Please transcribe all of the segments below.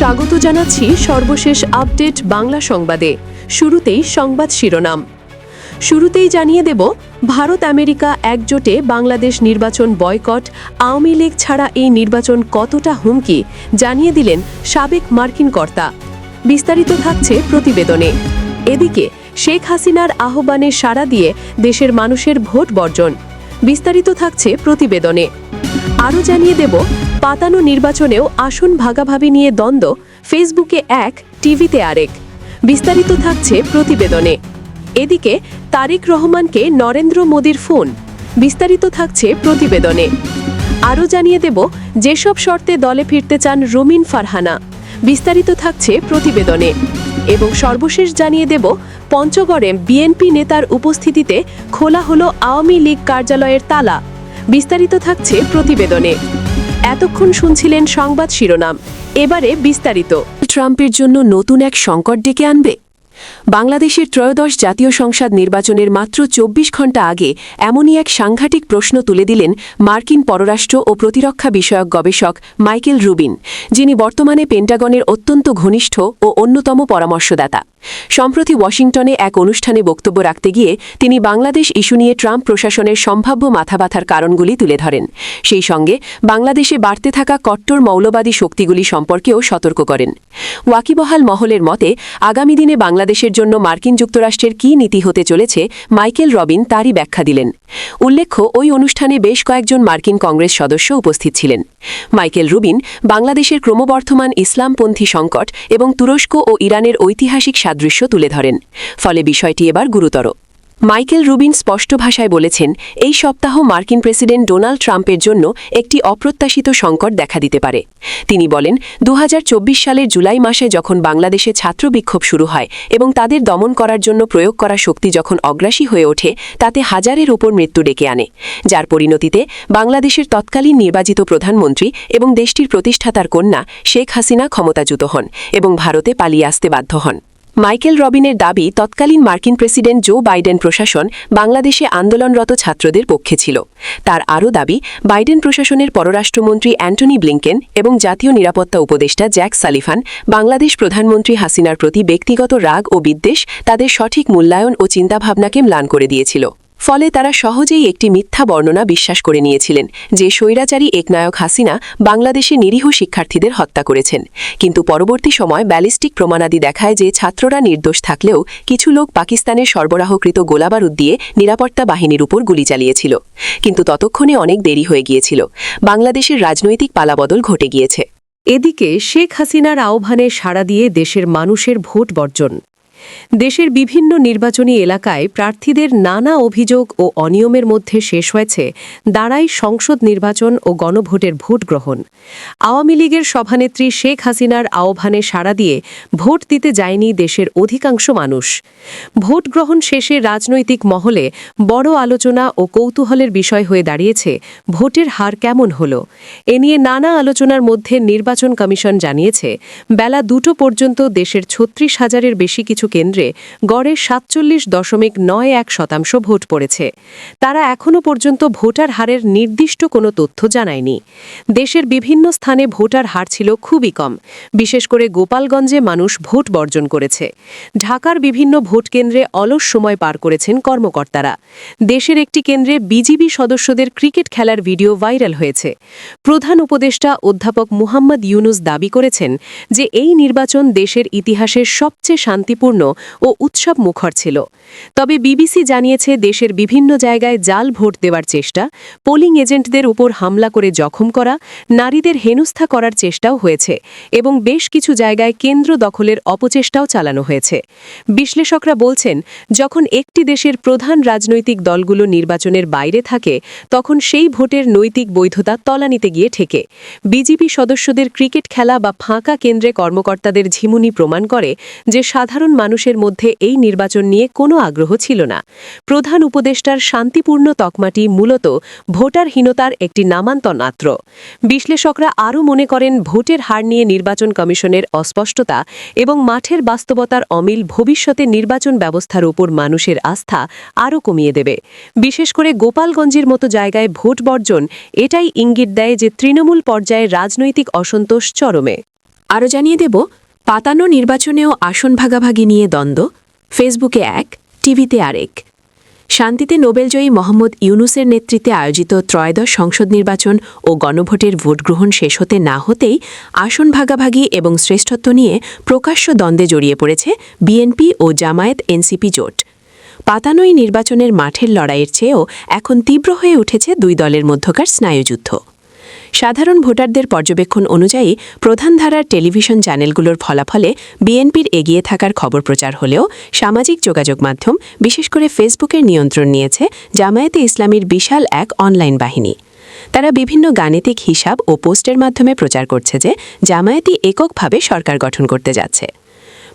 স্বাগত জানাচ্ছি সর্বশেষ আপডেট বাংলা সংবাদে। শুরুতেই সংবাদ শিরোনাম। শুরুতেই জানিয়ে দেব, ভারত আমেরিকা একজোটে বাংলাদেশ নির্বাচন বয়কট, আওয়ামী লীগ ছাড়া এই নির্বাচন কতটা হুমকি, জানিয়ে দিলেন সাবেক মার্কিন কর্তা। বিস্তারিত থাকছে প্রতিবেদনে। এদিকে, শেখ হাসিনার আহ্বানে সাড়া দিয়ে দেশের মানুষের ভোট বর্জন। বিস্তারিত থাকছে প্রতিবেদনে। আরও জানিয়ে দেব পাতানো নির্বাচনেও আসন ভাগাভাগি নিয়ে দ্বন্দ্ব, ফেসবুকে এক, টিভিতে আরেক। বিস্তারিত থাকছে প্রতিবেদনে। এদিকে তারেক রহমানকে নরেন্দ্র মোদীর ফোন। বিস্তারিত থাকছে প্রতিবেদনে। আরও জানিয়ে দেব, যেসব শর্তে দলে ফিরতে চান রুমিন ফারহানা। বিস্তারিত থাকছে প্রতিবেদনে। এবং সর্বশেষ জানিয়ে দেব, পঞ্চগড়ে বিএনপি নেতার উপস্থিতিতে খোলা হলো আওয়ামী লীগ কার্যালয়ের তালা। বিস্তারিত থাকছে প্রতিবেদনে। এতক্ষণ শুনছিলেন সংবাদ শিরোনাম। এবারে বিস্তারিত। ট্রাম্পের জন্য নতুন এক সংকট ডেকে আনবে। বাংলাদেশের ত্রয়োদশ জাতীয় সংসদ নির্বাচনের মাত্র চব্বিশ ঘণ্টা আগে এমনই এক সাংঘাতিক প্রশ্ন তুলে দিলেন মার্কিন পররাষ্ট্র ও প্রতিরক্ষা বিষয়ক গবেষক মাইকেল রুবিন, যিনি বর্তমানে পেন্টাগনের অত্যন্ত ঘনিষ্ঠ ও অন্যতম পরামর্শদাতা। সম্প্রতি ওয়াশিংটনে এক অনুষ্ঠানে বক্তব্য রাখতে গিয়ে তিনি বাংলাদেশ ইস্যু নিয়ে ট্রাম্প প্রশাসনের সম্ভাব্য মাথাব্যথার কারণগুলি তুলে ধরেন। সেই সঙ্গে বাংলাদেশে বাড়তে থাকা কট্টর মৌলবাদী শক্তিগুলি সম্পর্কেও সতর্ক করেন। ওয়াকিবহাল মহলের মতে, আগামী দিনে বাংলাদেশের জন্য মার্কিন যুক্তরাষ্ট্রের কী নীতি হতে চলেছে, মাইকেল রবিন তারই ব্যাখ্যা দিলেন। উল্লেখ্য, ওই অনুষ্ঠানে বেশ কয়েকজন মার্কিন কংগ্রেস সদস্য উপস্থিত ছিলেন। মাইকেল রুবিন বাংলাদেশের ক্রমবর্ধমান ইসলামপন্থী সংকট এবং তুরস্ক ও ইরানের ঐতিহাসিক সাদৃশ্য তুলে ধরেন। ফলে বিষয়টি এবার গুরুতর। মাইকেল রুবিন স্পষ্ট ভাষায় বলেছেন, এই সপ্তাহ মার্কিন প্রেসিডেন্ট ডোনাল্ড ট্রাম্পের জন্য একটি অপ্রত্যাশিত সংকট দেখা দিতে পারে। তিনি বলেন দু হাজার চব্বিশ সালের জুলাই মাসে যখন বাংলাদেশে ছাত্র বিক্ষোভ শুরু হয় এবং তাদের দমন করার জন্য প্রয়োগ করা শক্তি যখন অগ্রাসী হয়ে ওঠে, তাতে হাজারের ওপর মৃত্যু ডেকে আনে। যার পরিণতিতে বাংলাদেশের তৎকালীন নির্বাচিত প্রধানমন্ত্রী এবং দেশটির প্রতিষ্ঠাতার কন্যা শেখ হাসিনা ক্ষমতাচ্যুত হন এবং ভারতে পালিয়ে আসতে বাধ্য হন। মাইকেল রবিনের দাবি, তৎকালীন মার্কিন প্রেসিডেন্ট জো বাইডেন প্রশাসন বাংলাদেশে আন্দোলনরত ছাত্রদের পক্ষে ছিল। তার আরও দাবি, বাইডেন প্রশাসনের পররাষ্ট্রমন্ত্রী অ্যান্টনি ব্লিংকেন এবং জাতীয় নিরাপত্তা উপদেষ্টা জ্যাক সালিফান, বাংলাদেশ প্রধানমন্ত্রী হাসিনার প্রতি ব্যক্তিগত রাগ ও বিদ্বেষ তাদের সঠিক মূল্যায়ন ও চিন্তাভাবনাকে ম্লান করে দিয়েছিল। ফলে তারা সহজেই একটি মিথ্যা বর্ণনা বিশ্বাস করে নিয়েছিলেন, যে স্বৈরাচারী একনায়ক হাসিনা বাংলাদেশে নিরীহ শিক্ষার্থীদের হত্যা করেছেন। কিন্তু পরবর্তী সময় ব্যালিস্টিক প্রমাণাদি দেখায় যে ছাত্ররা নির্দোষ থাকলেও কিছু লোক পাকিস্তানের সরবরাহকৃত গোলাবারুদ দিয়ে নিরাপত্তা বাহিনীর উপর গুলি চালিয়েছিল। কিন্তু ততক্ষণে অনেক দেরি হয়ে গিয়েছিল। বাংলাদেশের রাজনৈতিক পালাবদল ঘটে গিয়েছে। এদিকে শেখ হাসিনার আহ্বানে সাড়া দিয়ে দেশের মানুষের ভোট বর্জন। দেশের বিভিন্ন নির্বাচনী এলাকায় প্রার্থীদের নানা অভিযোগ ও অনিয়মের মধ্যে শেষ হয়েছে দাঁড়াই সংসদ নির্বাচন ও গণভোটের ভোট গ্রহণ। আওয়ামী লীগের সভানেত্রী শেখ হাসিনার আহ্বানে সাড়া দিয়ে ভোট দিতে যায়নি দেশের অধিকাংশ মানুষ। ভোট গ্রহণ শেষে রাজনৈতিক মহলে বড় আলোচনা ও কৌতূহলের বিষয় হয়ে দাঁড়িয়েছে ভোটের হার কেমন হল? এ নিয়ে নানা আলোচনার মধ্যে নির্বাচন কমিশন জানিয়েছে, বেলা দুটো পর্যন্ত দেশের ছত্রিশ হাজারের বেশি কিছু কেন্দ্রে গড়ে সাতচল্লিশ দশমিক নয় এক শতাংশ ভোট পড়েছে। তারা এখনও পর্যন্ত ভোটার হারের নির্দিষ্ট কোনো তথ্য জানায়নি। দেশের বিভিন্ন স্থানে ভোটার হার ছিল খুবই কম। বিশেষ করে গোপালগঞ্জে মানুষ ভোট বর্জন করেছে। ঢাকার বিভিন্ন ভোট কেন্দ্রে অলস সময় পার করেছেন কর্মকর্তারা। দেশের একটি কেন্দ্রে বিজিবি সদস্যদের ক্রিকেট খেলার ভিডিও ভাইরাল হয়েছে। প্রধান উপদেষ্টা অধ্যাপক মুহাম্মদ ইউনুস দাবি করেছেন যে, এই নির্বাচন দেশের ইতিহাসের সবচেয়ে শান্তিপূর্ণ ও উৎসব মুখর ছিল। তবে বিবিসি জানিয়েছে দেশের বিভিন্ন জায়গায় জাল ভোট দেওয়ার চেষ্টা, পোলিং এজেন্টদের উপর হামলা করে জখম করা, নারীদের হেনস্থা করার চেষ্টাও হয়েছে এবং বেশ কিছু জায়গায় কেন্দ্র দখলের অপচেষ্টাও চালানো হয়েছে। বিশ্লেষকরা বলছেন, যখন একটি দেশের প্রধান রাজনৈতিক দলগুলো নির্বাচনের বাইরে থাকে, তখন সেই ভোটের নৈতিক বৈধতা তলানিতে গিয়ে ঠেকে। বিজেপি সদস্যদের ক্রিকেট খেলা বা ফাঁকা কেন্দ্রে কর্মকর্তাদের ঝিমুনি প্রমাণ করে যে সাধারণ মানুষের মধ্যে এই নির্বাচন নিয়ে কোনো আগ্রহ ছিল না। প্রধান উপদেষ্টার শান্তিপূর্ণ তকমাটি মূলত ভোটারহীনতার একটি নামান্তর মাত্র বিশ্লেষকরা আরও মনে করেন, ভোটের হার নিয়ে নির্বাচন কমিশনের অস্পষ্টতা এবং মাঠের বাস্তবতার অমিল ভবিষ্যতে নির্বাচন ব্যবস্থার উপর মানুষের আস্থা আরও কমিয়ে দেবে। বিশেষ করে গোপালগঞ্জের মতো জায়গায় ভোট বর্জন, এটাই ইঙ্গিত দেয় যে তৃণমূল পর্যায়ে রাজনৈতিক অসন্তোষ চরমে। আরও জানিয়ে দেব পাতানো নির্বাচনেও আসন ভাগাভাগি নিয়ে দ্বন্দ্ব, ফেসবুকে এক, টিভিতে আরেক। শান্তিতে নোবেলজয়ী মোহাম্মদ ইউনুসের নেতৃত্বে আয়োজিত ত্রয়োদশ সংসদ নির্বাচন ও গণভোটের ভোট গ্রহণ শেষ হতে না হতেই আসন ভাগাভাগি এবং শ্রেষ্ঠত্ব নিয়ে প্রকাশ্য দ্বন্দ্বে জড়িয়ে পড়েছে বিএনপি ও জামায়াত এনসিপি জোট। পাতানোই নির্বাচনের মাঠের লড়াইয়ের চেয়েও এখন তীব্র হয়ে উঠেছে দুই দলের মধ্যকার স্নায়ুযুদ্ধ। সাধারণ ভোটারদের পর্যবেক্ষণ অনুযায়ী প্রধান ধারার টেলিভিশন চ্যানেলগুলোর ফলাফলে বিএনপির এগিয়ে থাকার খবর প্রচার হলেও সামাজিক যোগাযোগ মাধ্যম, বিশেষ করে ফেসবুকের নিয়ন্ত্রণ নিয়েছে জামায়াতে ইসলামীর বিশাল এক অনলাইন বাহিনী। তারা বিভিন্ন গাণিতিক হিসাব ও পোস্টের মাধ্যমে প্রচার করছে যে জামায়াতি এককভাবে সরকার গঠন করতে যাচ্ছে।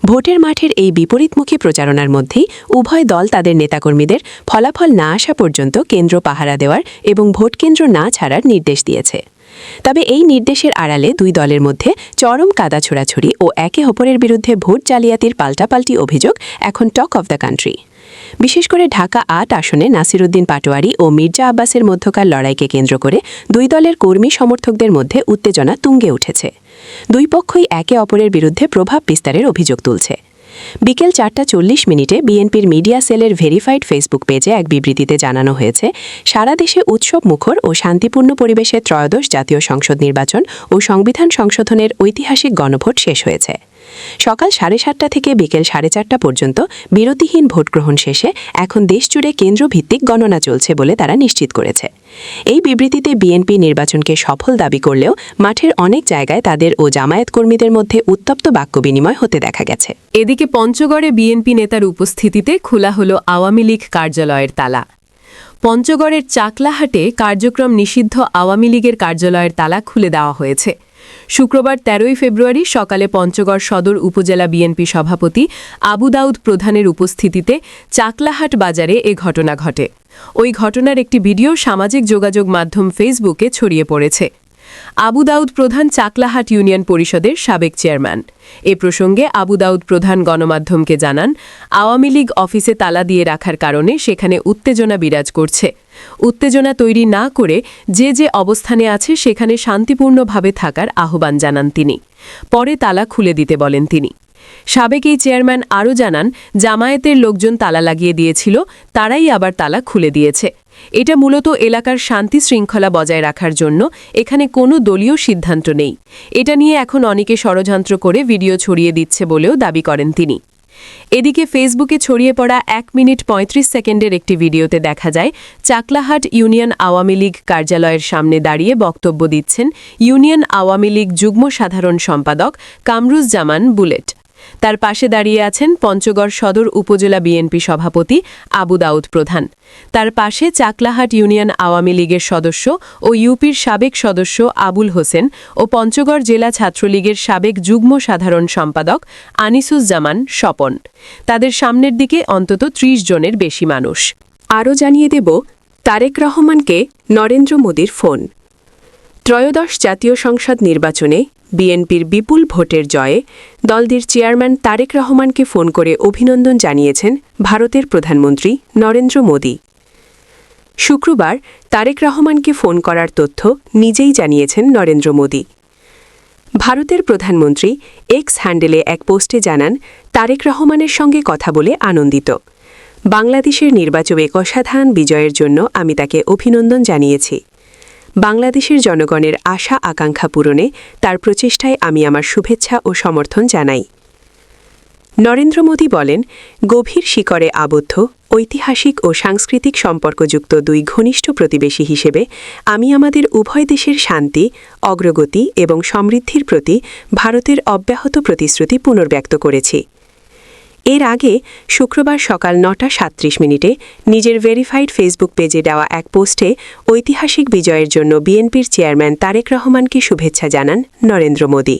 ভোটের মাঠের এই বিপরীতমুখী প্রচারণার মধ্যেই উভয় দল তাদের নেতাকর্মীদের ফলাফল না আসা পর্যন্ত কেন্দ্র পাহারা দেওয়ার এবং ভোটকেন্দ্র না ছাড়ার নির্দেশ দিয়েছে। তবে এই নির্দেশের আড়ালে দুই দলের মধ্যে চরম কাদা ছোড়াছড়ি ও একে অপরের বিরুদ্ধে ভোট জালিয়াতির পাল্টাপাল্টি অভিযোগ এখন টক অব দ্য কান্ট্রি। বিশেষ করে ঢাকা আট আসনে নাসিরুদ্দিন পাটোয়ারি ও মির্জা আব্বাসের মধ্যকার লড়াইকে কেন্দ্র করে দুই দলের কর্মী সমর্থকদের মধ্যে উত্তেজনা তুঙ্গে উঠেছে। দুই পক্ষই একে অপরের বিরুদ্ধে প্রভাব বিস্তারের অভিযোগ তুলছে। বিকেল চারটা চল্লিশ মিনিটে বিএনপির মিডিয়া সেলের ভেরিফাইড ফেসবুক পেজে এক বিবৃতিতে জানানো হয়েছে, সারা দেশে উৎসব মুখর ও শান্তিপূর্ণ পরিবেশে ত্রয়োদশ জাতীয় সংসদ নির্বাচন ও সংবিধান সংশোধনের ঐতিহাসিক গণভোট শেষ হয়েছে। সকাল সাড়ে সাতটা থেকে বিকেল সাড়ে চারটা পর্যন্ত বিরতিহীন ভোট গ্রহণ শেষে এখন দেশজুড়ে কেন্দ্রভিত্তিক গণনা চলছে বলে তারা নিশ্চিত করেছে। এই বিবৃতিতে বিএনপি নির্বাচনকে সফল দাবি করলেও মাঠের অনেক জায়গায় তাদের ও জামায়াত কর্মীদের মধ্যে উত্তপ্ত বাক্য বিনিময় হতে দেখা গেছে। এদিকে পঞ্চগড়ে বিএনপি নেতার উপস্থিতিতে খোলা হল আওয়ামী লীগ কার্যালয়ের তালা। পঞ্চগড়ের চাকলাহাটে কার্যক্রম নিষিদ্ধ আওয়ামী লীগের কার্যালয়ের তালা খুলে দেওয়া হয়েছে। শুক্রবার তেরোই ফেব্রুয়ারি সকালে পঞ্চগড় সদর উপজেলা বিএনপি সভাপতি আবু দাউদ প্রধানের উপস্থিতিতে চাকলাহাট বাজারে এ ঘটনা ঘটে। ওই ঘটনার একটি ভিডিও সামাজিক যোগাযোগ মাধ্যম ফেসবুকে ছড়িয়ে পড়েছে। আবু দাউদ প্রধান চাকলাহাট ইউনিয়ন পরিষদের সাবেক চেয়ারম্যান। এ প্রসঙ্গে আবু দাউদ প্রধান গণমাধ্যমকে জানান, আওয়ামী লীগ অফিসে তালা দিয়ে রাখার কারণে সেখানে উত্তেজনা বিরাজ করছে। উত্তেজনা তৈরি না করে যে যে অবস্থানে আছে সেখানে শান্তিপূর্ণভাবে থাকার আহ্বান জানান তিনি। পরে তালা খুলে দিতে বলেন তিনি। সাবেক এই চেয়ারম্যান আরও জানান, জামায়াতের লোকজন তালা লাগিয়ে দিয়েছিল, তারাই আবার তালা খুলে দিয়েছে। এটা মূলত এলাকার শান্তি শৃঙ্খলা বজায় রাখার জন্য এখানে কোনো দলীয় সিদ্ধান্ত নেই। এটা নিয়ে এখন অনেকে ষড়যন্ত্র করে ভিডিও ছড়িয়ে দিচ্ছে বলেও দাবি করেন তিনি। এদিকে ফেসবুকে ছড়িয়ে পড়া এক মিনিট ৩৫ সেকেন্ডের একটি ভিডিওতে দেখা যায়, চাকলাহাট ইউনিয়ন আওয়ামী লীগ কার্যালয়ের সামনে দাঁড়িয়ে বক্তব্য দিচ্ছেন ইউনিয়ন আওয়ামী লীগ যুগ্ম সাধারণ সম্পাদক কামরুজ জামান বুলেট। তার পাশে দাঁড়িয়ে আছেন পঞ্চগড় সদর উপজেলা বিএনপি সভাপতি আবু দাউদ প্রধান। তার পাশে চাকলাহাট ইউনিয়ন আওয়ামী লীগের সদস্য ও ইউপির সাবেক সদস্য আবুল হোসেন ও পঞ্চগড় জেলা ছাত্রলীগের সাবেক যুগ্ম সাধারণ সম্পাদক আনিসুজ্জামান স্বপন। তাদের সামনের দিকে অন্তত ত্রিশ জনের বেশি মানুষ। আরও জানিয়ে দেব, তারেক রহমানকে নরেন্দ্র মোদীর ফোন। ত্রয়োদশ জাতীয় সংসদ নির্বাচনে বিএনপির বিপুল ভোটের জয়ে দলটির চেয়ারম্যান তারেক রহমানকে ফোন করে অভিনন্দন জানিয়েছেন ভারতের প্রধানমন্ত্রী নরেন্দ্র মোদী। শুক্রবার তারেক রহমানকে ফোন করার তথ্য নিজেই জানিয়েছেন নরেন্দ্র মোদী। ভারতের প্রধানমন্ত্রী এক্স হ্যান্ডেলে এক পোস্টে জানান, তারেক রহমানের সঙ্গে কথা বলে আনন্দিত। বাংলাদেশের নির্বাচনে অসাধারণ বিজয়ের জন্য আমি তাকে অভিনন্দন জানিয়েছি। বাংলাদেশের জনগণের আশা আকাঙ্ক্ষা পূরণে তার প্রচেষ্টায় আমি আমার শুভেচ্ছা ও সমর্থন জানাই। নরেন্দ্র মোদী বলেন, গভীর শিকরে আবদ্ধ, ঐতিহাসিক ও সাংস্কৃতিক সম্পর্কযুক্ত দুই ঘনিষ্ঠ প্রতিবেশী হিসেবে আমি আমাদের উভয় দেশের শান্তি, অগ্রগতি এবং সমৃদ্ধির প্রতি ভারতের অব্যাহত প্রতিশ্রুতি পুনর্ব্যক্ত করেছি। এর আগে শুক্রবার সকাল নটা সাত্রিশ মিনিটে নিজের ভেরিফাইড ফেসবুক পেজে দেওয়া এক পোস্টে ঐতিহাসিক বিজয়ের জন্য বিএনপির চেয়ারম্যান তারেক রহমানকে শুভেচ্ছা জানান নরেন্দ্র মোদী।